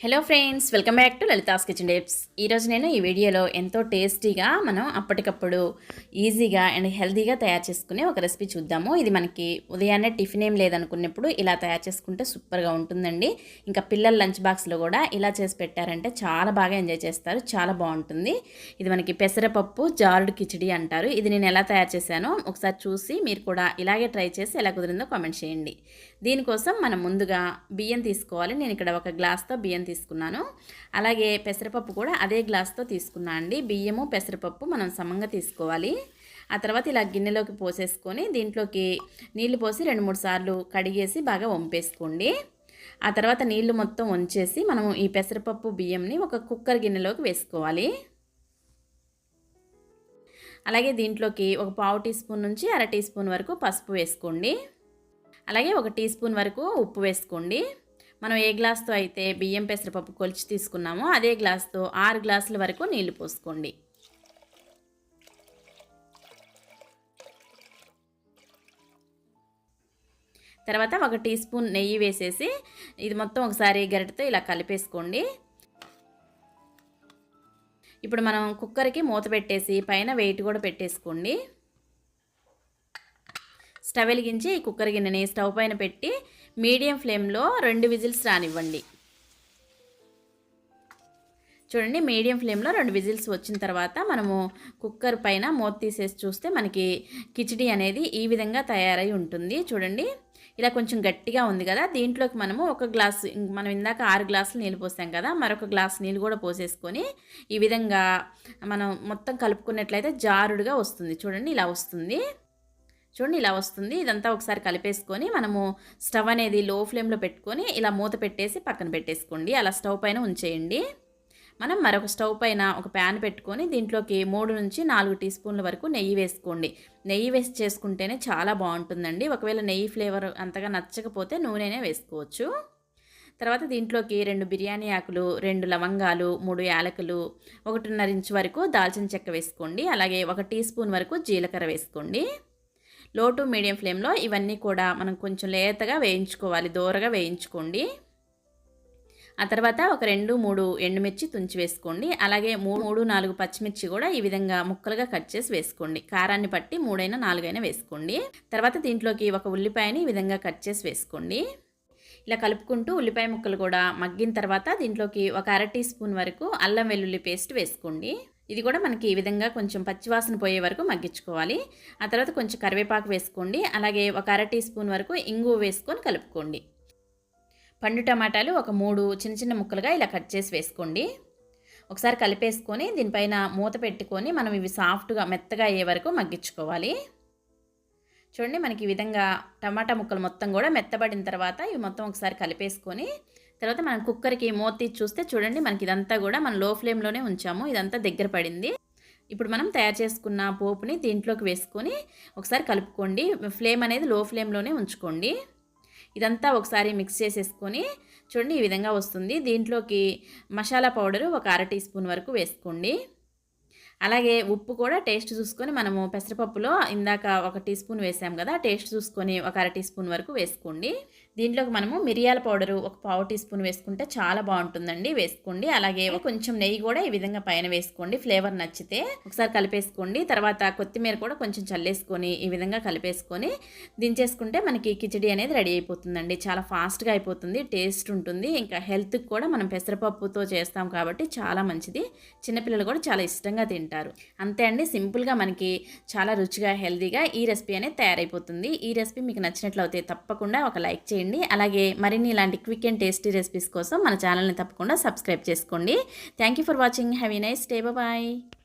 Hello friends welcome back to Lalitha's kitchen డేప్స్ ఈరోజు నేను ఈ వీడియోలో ఎంతో టేస్టీగా మనం అప్పటికప్పుడు ఈజీగా అండ్ హెల్తీగా తయారు చేసుకునే ఒక రెసిపీ చూద్దాము. ఇది మనకి ఉదయాన్నే టిఫిన్ ఏం లేదనుకున్నప్పుడు ఇలా తయారు చేసుకుంటే సూపర్గా ఉంటుందండి. ఇంకా పిల్లల లంచ్ బాక్స్లో కూడా ఇలా చేసి పెట్టారంటే చాలా బాగా ఎంజాయ్ చేస్తారు. చాలా బాగుంటుంది. ఇది మనకి పెసరపప్పు జారుడు కిచిడి అంటారు. ఇది నేను ఎలా తయారు చేశానో ఒకసారి చూసి మీరు కూడా ఇలాగే ట్రై చేసి ఎలా కుదిరిందో కామెంట్ చేయండి. దీనికోసం మనం ముందుగా బియ్యం తీసుకోవాలి. నేను ఇక్కడ ఒక గ్లాస్తో బియ్యం తీసుకున్నాను. అలాగే పెసరపప్పు కూడా అదే గ్లాస్తో తీసుకున్నా అండి. బియ్యము పెసరపప్పు మనం సమంగా తీసుకోవాలి. ఆ తర్వాత ఇలా గిన్నెలోకి పోసేసుకొని దీంట్లోకి నీళ్ళు పోసి రెండు మూడు సార్లు కడిగేసి బాగా వంపేసుకోండి. ఆ తర్వాత నీళ్ళు మొత్తం వంచేసి మనము ఈ పెసరపప్పు బియ్యంని ఒక కుక్కర్ గిన్నెలోకి వేసుకోవాలి. అలాగే దీంట్లోకి ఒక పావు టీ స్పూన్ నుంచి అర టీ స్పూన్ వరకు పసుపు వేసుకోండి. అలాగే ఒక టీ స్పూన్ వరకు ఉప్పు వేసుకోండి. మనం ఏ గ్లాస్తో అయితే బియ్యం పెసరపప్పు కొలిచి తీసుకున్నామో అదే గ్లాస్తో ఆరు గ్లాసుల వరకు నీళ్ళు పోసుకోండి. తర్వాత ఒక టీ స్పూన్ నెయ్యి వేసేసి ఇది మొత్తం ఒకసారి గరిటతో ఇలా కలిపేసుకోండి. ఇప్పుడు మనం కుక్కర్కి మూత పెట్టేసి పైన వెయిట్ కూడా పెట్టేసుకోండి. స్టవ్ వెలిగించి ఈ కుక్కర్ గిన్నెని స్టవ్ పైన పెట్టి మీడియం ఫ్లేమ్లో రెండు విజిల్స్ రానివ్వండి. చూడండి మీడియం ఫ్లేమ్లో రెండు విజిల్స్ వచ్చిన తర్వాత మనము కుక్కర్ పైన మూత తీసేసి చూస్తే మనకి కిచిడి అనేది ఈ విధంగా తయారై ఉంటుంది. చూడండి ఇలా కొంచెం గట్టిగా ఉంది కదా. దీంట్లోకి మనము ఒక గ్లాస్ మనం ఇందాక ఆరు గ్లాసులు నీళ్ళు పోసాం కదా మరొక గ్లాస్ నీళ్ళు కూడా పోసేసుకొని ఈ విధంగా మనం మొత్తం కలుపుకున్నట్లయితే జారుడుగా వస్తుంది. చూడండి ఇలా వస్తుంది. చూడండి ఇలా వస్తుంది. ఇదంతా ఒకసారి కలిపేసుకొని మనము స్టవ్ అనేది లో ఫ్లేమ్లో పెట్టుకొని ఇలా మూత పెట్టేసి పక్కన పెట్టేసుకోండి. అలా స్టవ్ పైన ఉంచేయండి. మనం మరొక స్టవ్ పైన ఒక ప్యాన్ పెట్టుకొని దీంట్లోకి మూడు నుంచి నాలుగు టీ స్పూన్ల వరకు నెయ్యి వేసుకోండి. నెయ్యి వేసి చేసుకుంటేనే చాలా బాగుంటుందండి. ఒకవేళ నెయ్యి ఫ్లేవర్ అంతగా నచ్చకపోతే నూనెనే వేసుకోవచ్చు. తర్వాత దీంట్లోకి రెండు బిర్యానీ ఆకులు రెండు లవంగాలు మూడు యాలకులు ఒకటిన్నర ఇంచు వరకు దాల్చిన చెక్క వేసుకోండి. అలాగే ఒక టీ స్పూన్ వరకు జీలకర్ర వేసుకోండి. లో టు మీడియం ఫ్లేమ్లో ఇవన్నీ కూడా మనం కొంచెం లేతగా వేయించుకోవాలి దూరగా వేయించుకోండి. ఆ తర్వాత ఒక రెండు మూడు ఎండుమిర్చి తుంచి వేసుకోండి. అలాగే మూడు మూడు నాలుగు పచ్చిమిర్చి కూడా ఈ విధంగా ముక్కలుగా కట్ చేసి వేసుకోండి. కారాన్ని బట్టి మూడైనా నాలుగైనా వేసుకోండి. తర్వాత దీంట్లోకి ఒక ఉల్లిపాయని ఈ విధంగా కట్ చేసి వేసుకోండి. ఇలా కలుపుకుంటూ ఉల్లిపాయ ముక్కలు కూడా మగ్గిన తర్వాత దీంట్లోకి ఒక అర టీ స్పూన్ వరకు అల్లం వెల్లుల్లి పేస్ట్ వేసుకోండి. ఇది కూడా మనకి ఈ విధంగా కొంచెం పచ్చివాసన పోయే వరకు మగ్గించుకోవాలి. ఆ తర్వాత కొంచెం కరివేపాకు వేసుకోండి. అలాగే ఒక అర టీ స్పూన్ వరకు ఇంగువ వేసుకొని కలుపుకోండి. పండు టమాటాలు ఒక మూడు చిన్న చిన్న ముక్కలుగా ఇలా కట్ చేసి వేసుకోండి. ఒకసారి కలిపేసుకొని దీనిపైన మూత పెట్టుకొని మనం ఇవి సాఫ్ట్గా మెత్తగా అయ్యే వరకు మగ్గించుకోవాలి. చూడండి మనకి ఈ విధంగా టమాటా ముక్కలు మొత్తం కూడా మెత్తబడిన తర్వాత ఇవి మొత్తం ఒకసారి కలిపేసుకొని తర్వాత మనం కుక్కర్కి మూత చూస్తే చూడండి మనకి ఇదంతా కూడా మనం లో ఫ్లేమ్లోనే ఉంచాము. ఇదంతా దగ్గర పడింది. ఇప్పుడు మనం తయారు చేసుకున్న పోపుని దీంట్లోకి వేసుకొని ఒకసారి కలుపుకోండి. ఫ్లేమ్ అనేది లో ఫ్లేమ్లోనే ఉంచుకోండి. ఇదంతా ఒకసారి మిక్స్ చేసేసుకొని చూడండి ఈ విధంగా వస్తుంది. దీంట్లోకి మసాలా పౌడరు ఒక అర టీ స్పూన్ వరకు వేసుకోండి. అలాగే ఉప్పు కూడా టేస్ట్ చూసుకొని మనము పెసరపప్పులో ఇందాక ఒక టీ స్పూన్ వేసాం కదా టేస్ట్ చూసుకొని ఒక అర టీ స్పూన్ వరకు వేసుకోండి. దీంట్లోకి మనము మిరియాల పౌడరు ఒక పావు టీ స్పూన్ వేసుకుంటే చాలా బాగుంటుందండి వేసుకోండి. అలాగే కొంచెం నెయ్యి కూడా ఈ విధంగా పైన వేసుకోండి ఫ్లేవర్ నచ్చితే. ఒకసారి కలిపేసుకోండి తర్వాత కొత్తిమీర కూడా కొంచెం చల్లేసుకొని ఈ విధంగా కలిపేసుకొని దించేసుకుంటే మనకి కిచడీ అనేది రెడీ అయిపోతుందండి. చాలా ఫాస్ట్గా అయిపోతుంది టేస్ట్ ఉంటుంది. ఇంకా హెల్త్కి కూడా మనం పెసరపప్పుతో చేస్తాం కాబట్టి చాలా మంచిది. చిన్నపిల్లలు కూడా చాలా ఇష్టంగా తింటారు. అంతే అండి సింపుల్గా మనకి చాలా రుచిగా హెల్తీగా ఈ రెసిపీ అనేది తయారైపోతుంది. ఈ రెసిపీ మీకు నచ్చినట్లయితే తప్పకుండా ఒక లైక్ చేయండి. అలాగే మరిన్ని ఇలాంటి క్విక్ అండ్ టేస్టీ రెసిపీస్ కోసం మన ఛానల్ని తప్పకుండా సబ్స్క్రైబ్ చేసుకోండి. Thank you for watching. Have a nice day. Bye.